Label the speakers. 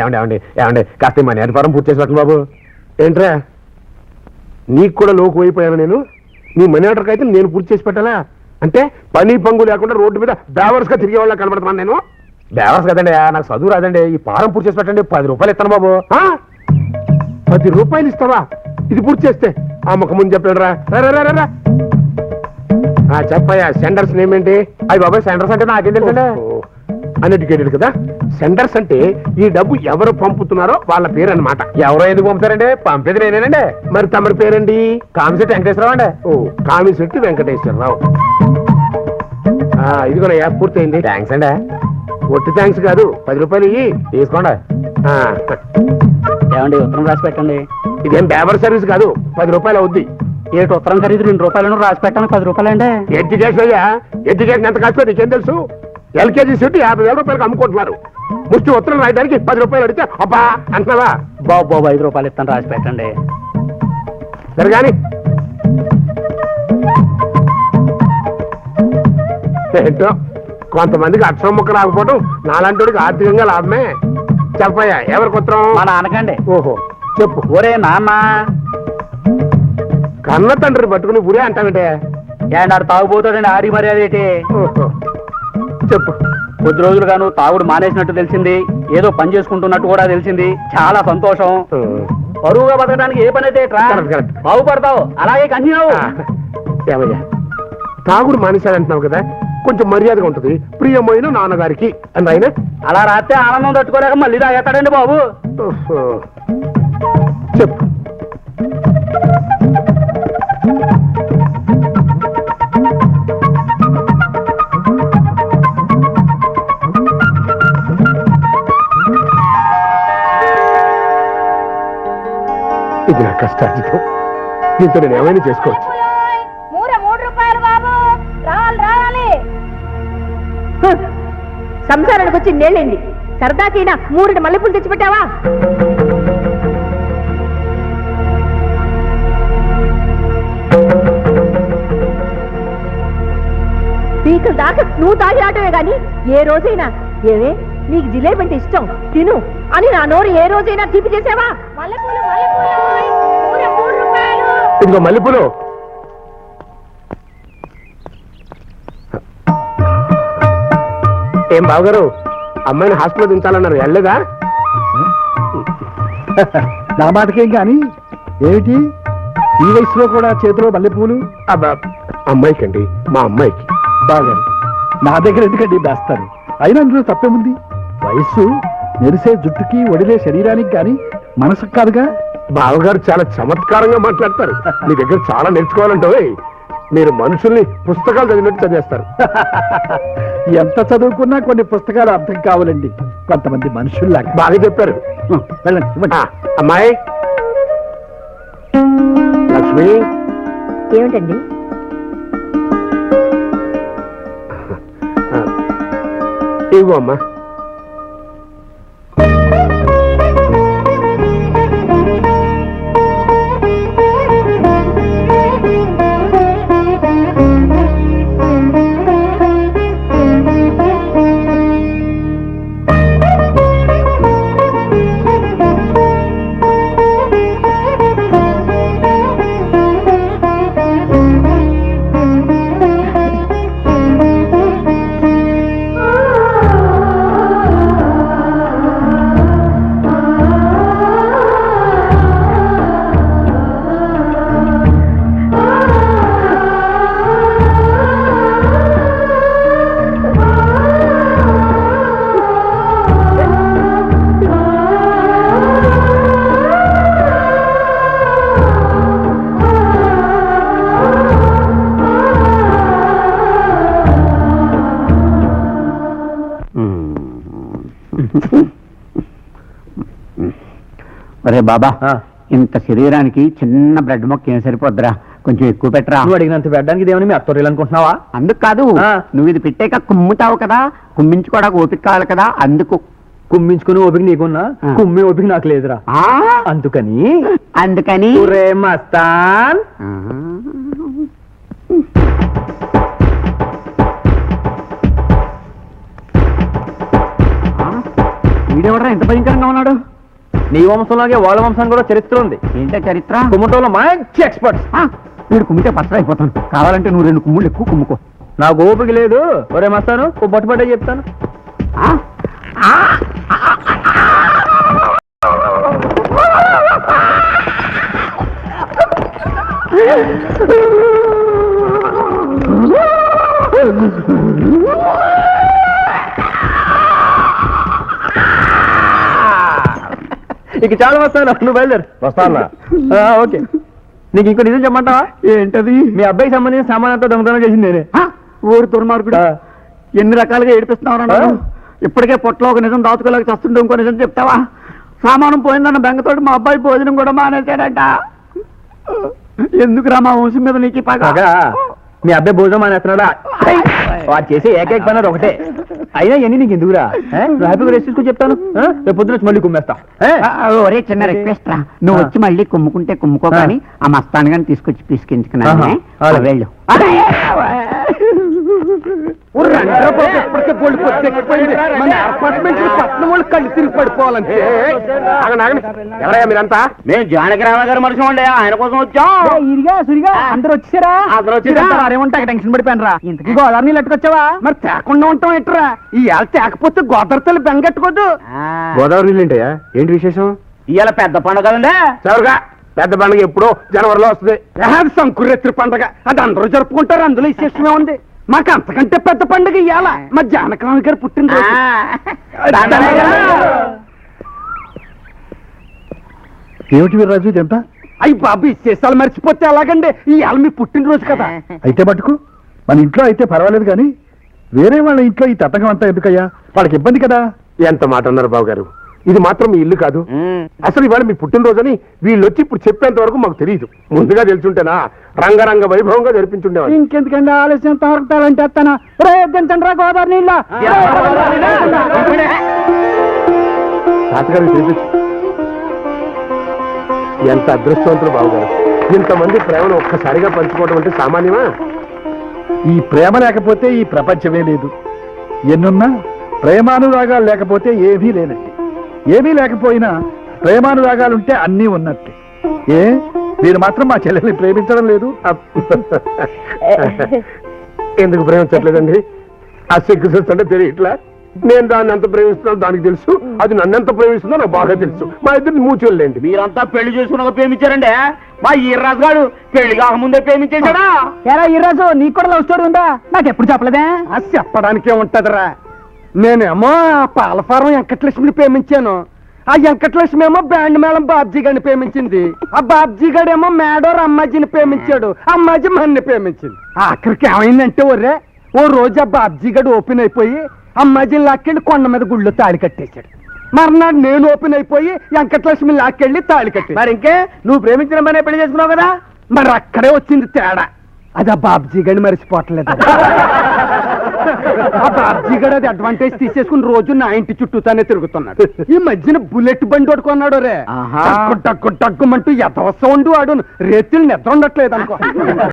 Speaker 1: ఏమండి ఏమండి ఏమండి కాస్త మా మనీ పూర్తి చేసి పెట్టండి బాబు. ఏంట్రా? నీకు కూడా లోకు అయిపోయాను నేను? నీ మనీ ఆర్డర్కి అయితే నేను పూర్తి చేసి పెట్టాలా? అంటే పని పంగు లేకుండా రోడ్డు మీద గా తిరిగే వాళ్ళ కనబడుతున్నాను నేను? బేవర్స్ కదండి నాకు చదువు రాదండి. ఈ పారం పూర్తి చేసి పెట్టండి. పది రూపాయలు ఇస్తాను బాబు. పది రూపాయలు ఇస్తావా? ఇది పూర్తి చేస్తే ఆ ముఖం ముందు చెప్పాడు రా రా, ఆ, చెప్పయ్యా సెండర్స్ నేమ్ ఏంటి? అయ్యి బాబాయ్ సెండర్స్ అంటే నాకేం తెలుసండి? అన్ఎడ్యుకేటెడ్ కదా. సెండర్స్ అంటే ఈ డబ్బు ఎవరు పంపుతున్నారో వాళ్ళ పేరు అన్నమాట ఎవరో ఎందుకు పంపుతారండి? పంపేది నేనేనండి. మరి తమరి పేరండి? కామిశెట్టి వెంకటేశ్వరరావు అండి. ఓ కామిశెట్టి వెంకటేశ్వరరావు. ఆ, ఇదిగోనయ్యా పూర్తయింది. థ్యాంక్స్ అండి. ఒట్టి థ్యాంక్స్ కాదు పది రూపాయలు ఇయ్యి. తీసుకోండి. ఆ,
Speaker 2: ఏమండి ఉత్తరం రాసి పెట్టండి.
Speaker 1: ఇదేం పేపర్ సర్వీస్ కాదు పది రూపాయలు అవుద్ది.
Speaker 2: ఏటి ఉత్తరం ఖరీదు రెండు రూపాయలను రాసి పెట్టాను పది రూపాయలండి.
Speaker 1: ఎడ్యుకేషన్ అయ్యా ఎడ్యుకేషన్ ఎంత కాస్తో నీకేం తెలుసు? ఎల్కేజీ సీట్ యాభై వేల రూపాయలకు అమ్ముకుంటున్నారు. ముష్టి ఉత్తరం రాయడానికి పది రూపాయలు అడిగితే అబ్బా అంటున్నావా?
Speaker 2: బాబు బాబు ఐదు రూపాయలు ఇస్తాను రాసి పెట్టండి.
Speaker 1: జరగాని ఏంటో కొంతమందికి అక్షరం ముక్క రాకపోవడం నాలాంటి ఆర్థికంగా లాభమే. చెప్పయ్యా ఎవరికి ఉత్తరం
Speaker 2: మా నాన్నకండి.
Speaker 1: ఓహో చెప్పు.
Speaker 2: ఒరే నాన్న.
Speaker 1: కన్న తండ్రి పట్టుకుని ఉరే అంటావిటే
Speaker 2: ఏండాడు తాగుపోతాడండి ఆరి మర్యాద ఏంటి?
Speaker 1: ఓహో. చెప్పు.
Speaker 2: కొద్ది రోజులుగా నువ్వు తాగుడు మానేసినట్టు తెలిసింది. ఏదో పని చేసుకుంటున్నట్టు కూడా తెలిసింది. చాలా సంతోషం. పరువుగా బతకడానికి ఏ పని అయితే. బాగుపడతావు. అలాగే కంటిన్యూ
Speaker 1: ఏమయ్యా? తాగుడు మానేశాడంటున్నావు కదా. కొంచెం మర్యాదగా ఉంటుంది. ప్రియమైన నాన్నగారికి. అని ఆయన?
Speaker 2: అలా రాస్తే ఆనందం తట్టుకోలేక మళ్ళీ తాగేస్తాడండి బాబు.
Speaker 1: చెప్పు. ఇది నా కష్టార్జితం. దీంతో నేను ఏమైనా చేసుకోవచ్చు.
Speaker 3: మూర మూడు రూపాయలు బాబు. రావాలి రావాలి. సంసారానికి వచ్చి నేళ్ళండి సరదాకైనా మూడు మల్లెపూలు తెచ్చిపెట్టావా? పీకలు దాకా నువ్వు తాగి ఆటమే గాని ఏ రోజైనా ఏవే నీకు జిలేబీ అంటే ఇష్టం. తిను. అని నా నోరు ఏ రోజైనా తీపి చేసావా? మల్లెపూలు మల్లెపూలు
Speaker 1: ఏం బావగారు? అమ్మాయిని హాస్పిటల్ దించాలన్నారు. వెళ్ళలేదా?
Speaker 4: నా మాటకేం కానీ ఏమిటి? ఈ వయసులో కూడా చేతిలో మల్లెపూలు?
Speaker 1: అబ్బా అమ్మాయికి అండి మా అమ్మాయికి.
Speaker 4: బాగా నా దగ్గర ఎందుకండి దాస్తారు అయినా అందులో తప్పేముంది? వయస్సు మెరిసే జుట్టుకి ఒడిలే శరీరానికి కానీ మనసుకు కాదుగా?
Speaker 1: బావగారు చాలా చమత్కారంగా మాట్లాడతారు. మీ దగ్గర చాలా నేర్చుకోవాలంటే. మీరు మనుషుల్ని పుస్తకాలు చదివినట్టు చదివేస్తారు.
Speaker 4: ఎంత చదువుకున్నా కొన్ని పుస్తకాలు అర్థం కావాలండి. కొంతమంది మనుషుల్లాగా.
Speaker 1: బాగా చెప్పారు.
Speaker 4: వెళ్ళండి
Speaker 1: అమ్మాయి. లక్ష్మి.
Speaker 3: ఏమిటండి?
Speaker 1: అమ్మా.
Speaker 2: బాబా ఇంత శరీరానికి చిన్న బ్రెడ్ మొక్క ఏం సరిపోద్దిరా? కొంచెం ఎక్కువ పెట్టరా?
Speaker 5: నువ్వు అడిగినంత పెట్టడానికి ఇదేమని మీ అత్తోరీలు అనుకుంటున్నావా
Speaker 2: అందుకు కాదు. నువ్వు ఇది పెట్టాక కుమ్ముతావు కదా కుమ్మించుకోవడానికి ఓపిక కావాలి కదా అందుకు.
Speaker 5: కుమ్మించుకుని ఓపిక నీకున్నా. కుమ్మి ఓపిక నాకు లేదురా. అందుకని?
Speaker 2: అందుకని?
Speaker 5: మస్తాన్?
Speaker 6: వీడెవడరా? ఎంత భయంకరంగా ఉన్నాడు?
Speaker 5: నీ వంశంలాగే వాళ్ళ వంశం కూడా చరిత్ర ఉంది.
Speaker 6: ఏంటో చరిత్ర?
Speaker 5: కుమ్మటంలో మంచి ఎక్స్పర్ట్స్
Speaker 6: ఆ, వీడు కుమ్మితే పచ్చడి అయిపోతాను. కావాలంటే నువ్వు రెండు కుమ్ముళ్ళు ఎక్కువ కుమ్ముకో.
Speaker 5: నాకు ఓపిక లేదు. ఒరే మస్తాను ఓ పట్టుబట్టే చెప్తాను.
Speaker 6: ఆ?
Speaker 5: ఇక చాలా వస్తాను నువ్వు బయలుదేరు.
Speaker 1: వస్తానా?
Speaker 5: ఓకే. నీకు ఇంకో నిజం చెప్పమంటావా?
Speaker 6: ఏంటది?
Speaker 5: మీ అబ్బాయికి సంబంధించిన సామాన్ అంతా దొంగతనం చేసింది నేనే.
Speaker 6: ఊరు దుర్మార్గుడు. ఎన్ని రకాలుగా ఏడిపిస్తున్నావు? ఇప్పటికే పొట్టలో ఒక నిజం దాచుకోలేక చస్తుంటే ఇంకో నిజం చెప్తావా? సామానం పోయిందన్న బెంగతోటి మా అబ్బాయి భోజనం కూడా మానేశాడంట. ఎందుకురా మా వంశం మీద నీకు పగ?
Speaker 5: మీ అబ్బాయి భోజనం మానేస్తున్నాడా? వాడు చేసే ఏకైక పని ఒకటే అయినా ఎన్ని నీకు ఎందుకురా? నువ్వు హ్యాపీగా రెస్ట్ తీసుకొని చెప్తాను? రేపు పొద్దున వచ్చి మళ్ళీ కుమ్మేస్తా.
Speaker 6: ఒరే చిన్న రిక్వెస్ట్ రా. నువ్వు వచ్చి మళ్ళీ కుమ్ముకుంటే కుమ్ముకో
Speaker 5: ఆ.
Speaker 6: కానీ ఆ మస్తాన్ గాని తీసుకొచ్చి
Speaker 5: అలాగే.
Speaker 6: వెళ్ళు
Speaker 1: అపార్ట్మెంట్ పట్నం వాళ్ళు కళ్ళు తిరిగి పడిపోవాలంటే. ఆగండి. ఎవరయ్యా మీరంతా?
Speaker 6: మేము జానకిరామ గారు మనుషులు ఉండే ఆయన కోసం వచ్చాం.
Speaker 5: ఇరిగా సురిగా అందరూ వచ్చారా?
Speaker 6: అందరూ వచ్చారా?
Speaker 5: మరేముంటా టెన్షన్ పడిపోయాను రా ఇంతకీ గోదావరి నీళ్ళు ఎట్టుకొచ్చావా?
Speaker 6: మరి తేకుండా ఉంటాం ఎట్రా ఈ ఏళ్ళ తేకపోతే గోదరతలు బెంగెట్టుకోదు.
Speaker 1: గోదావరి నీళ్ళు ఏంటయ్యా? ఏంటి విశేషం?
Speaker 6: ఇవాళ పెద్ద పండుగ
Speaker 1: చవరుగా పెద్ద పండుగ ఎప్పుడో జనవరిలో వస్తుంది.
Speaker 6: సంకురెత్తి పండుగ? అది అందరూ జరుపుకుంటారు అందులో విశేషమే ఉంది మాకు అంతకంటే పెద్ద పండుగ ఇవాళ మా జానకరామ గారు పుట్టినరోజు.
Speaker 4: ఏమిటి వీర్రాజు ఇదంతా?
Speaker 6: అయ్యి బాబు విశేషాలు మర్చిపోతే ఎలాగండి? ఇవాళ మీ పుట్టినరోజు కదా.
Speaker 4: అయితే మటుకు మన ఇంట్లో అయితే పర్వాలేదు కానీ వేరే వాళ్ళ ఇంట్లో ఈ తతంగం అంతా ఎందుకయ్యా? వాళ్ళకి ఇబ్బంది కదా?
Speaker 1: ఎంత మాట అన్నారు బాబు గారు ఇది మాత్రం మీ ఇల్లు కాదు. అసలు ఇవాళ మీ పుట్టినరోజని వీళ్ళు వచ్చి ఇప్పుడు చెప్పేంత వరకు మాకు తెలియదు ముందుగా తెలుసుంటేనా? రంగరంగ వైభవంగా జరిపించుండేవాళ్ళు.
Speaker 6: ఇంకెందుకండి ఆలస్యం తాగుతారంటే ప్రయత్నించండి రా గోదావరి నీళ్ళ.
Speaker 1: తాతగారికి తెలిపించు ఎంత అదృష్టవంతులు బాబుగారు ఇంతమంది ప్రేమను ఒక్కసారిగా పంచుకోవడం అంటే సామాన్యమా?
Speaker 4: ఈ ప్రేమ లేకపోతే ఈ ప్రపంచమే లేదు. ఎన్నున్నా ప్రేమానురాగాలు లేకపోతే ఏమీ లేనట్టే ఏమీ లేకపోయినా ప్రేమానురాగాలుంటే అన్నీ ఉన్నట్టే. ఏ? మీరు మాత్రం మా చెల్లెల్ని ప్రేమించడం లేదు.
Speaker 1: ఎందుకు ప్రేమించట్లేదండి? ఆ సిగ్గు చూస్తుంటే తెలియట్లా? నేను దాన్ని ఎంత ప్రేమిస్తున్నానో దానికి తెలుసు. అది నన్ను ఎంత ప్రేమిస్తుందో నాకు బాగా తెలుసు. మా ఇద్దరిని మూచుకోలేండి.
Speaker 6: మీరంతా పెళ్ళి చేసుకున్నాక ప్రేమించారండి. మా ఈర్రాజు గారు పెళ్ళి కాకముందే ప్రేమించేశాడా?
Speaker 5: ఎరా ఈరోజు నీకు కూడా లవ్ స్టోరీ ఉందా? నాకు ఎప్పుడు చెప్పలేదే?
Speaker 6: ఆ చెప్పడానికే ఉంటదిరా. నేనేమో ఆ పాల ఫారం వెంకటలక్ష్మిని ప్రేమించాను. ఆ వెంకటలక్ష్మి ఏమో బ్యాండ్ మేళం బాబ్జీ గారిని ప్రేమించింది. ఆ బాబ్జీ గారేమో మేడోర్ అమ్మాజీని ప్రేమించాడు. అమ్మాజీ మన్ని ప్రేమించింది. ఆఖరికి ఏమైందంటే ఒరే ఓ రోజు ఆ బాబ్జీ గడు ఓపెన్ అయిపోయి అమ్మాజీని లాక్కెళ్ళి కొండ మీద గుళ్ళో తాళి కట్టేశాడు. మర్నాడు నేను ఓపెన్ అయిపోయి వెంకటలక్ష్మి లాక్కెళ్ళి తాళి కట్టి
Speaker 5: మరి ఇంకే? నువ్వు ప్రేమించిన మనే పెళ్ళి చేసుకున్నావు కదా?
Speaker 6: మరి అక్కడే వచ్చింది తేడా. అది ఆ బాబ్జీ గడిని మర్చిపోవట్లేదు. ఆ బాబ్జీ గడు అది అడ్వాంటేజ్ తీసేసుకుని రోజు నా ఇంటి చుట్టూతానే తిరుగుతున్నాడు. ఈ మధ్యన బుల్లెట్ బండి కొన్నాడు రే. డగ్గు డగ్గు డగ్గుమంటూ ఎదవ సౌండ్ వాడు రేతులు నిద్ర ఉండట్లేదు అనుకో.